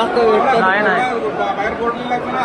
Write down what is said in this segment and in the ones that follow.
जास्त वेळ नाही नाही बाहेर बोर्डला लागतो ना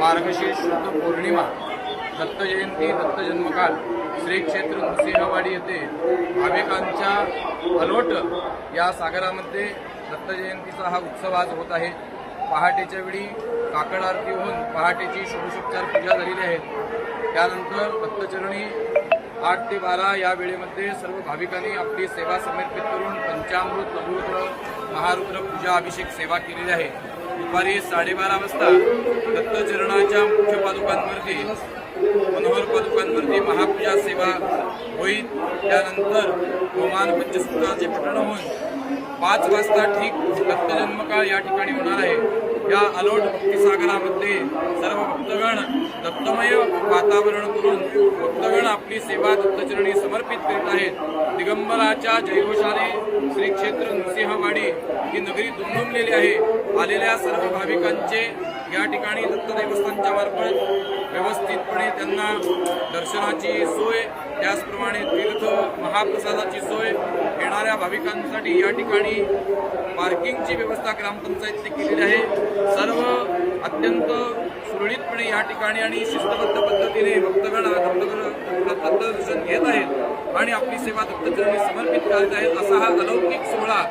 मार्गशीर्ष शुद्ध पौर्णिमा दत्त जयंती दत्त जन्मकाळ श्री क्षेत्र नृसिंहवाडी येथे भाविकांच्या अलोट या सागरामध्ये दत्त जयंतीचा हा उत्सव आज होत आहे. पहाटेच्या वेळी काकड आरती होऊन पहाटेची षोडशोपचार पूजा झालेली आहे. त्यानंतर दत्तचरणी आठ ते बारा या वेळेमध्ये सर्व भाविकांनी आपली सेवा समर्पित करून पंचामृत लघुरुद्र महारुद्र पूजा अभिषेक सेवा केलेली आहे. दुपारी साडेबारा वाजता दत्तचरणाच्या मुख्य पादुकांवरती मनोहर पादुकांवरती महापूजा सेवा होईल. त्यानंतर गोमान पंचसूत्राचे पठण होऊन पाच वाजता ठीक दत्त जन्मकाळ या ठिकाणी होणार आहे. या अलोट भक्तिसागरामध्ये सर्व भक्तगण दत्तमय वातावरण करून भक्तगण आपली सेवा दत्तचरणी समर्पित करीत आहेत. दिगंबराच्या जयघोषाने श्री क्षेत्र नृसिंहवाडी ही नगरी दुमदुमलेली आहे. आलेल्या सर्व भाविकांचे या ठिकाणी दत्त देवस्थानच्या मार्फत व्यवस्थितपणे त्यांना दर्शनाची सोय त्याचप्रमाणे तीर्थ महाप्रसादाची सोय येणाऱ्या भाविकांसाठी या ठिकाणी पार्किंगची व्यवस्था ग्रामपंचायतने केलेली आहे. सर्व अत्यंत सुरळीतपणे या ठिकाणी आणि शिस्तबद्ध पद्धतीने भक्तगण दत्तगण दत्तदर्शन घेत आहेत आणि आपली सेवा दत्तचरणी समर्पित करत आहेत असा हा अलौकिक सोहळा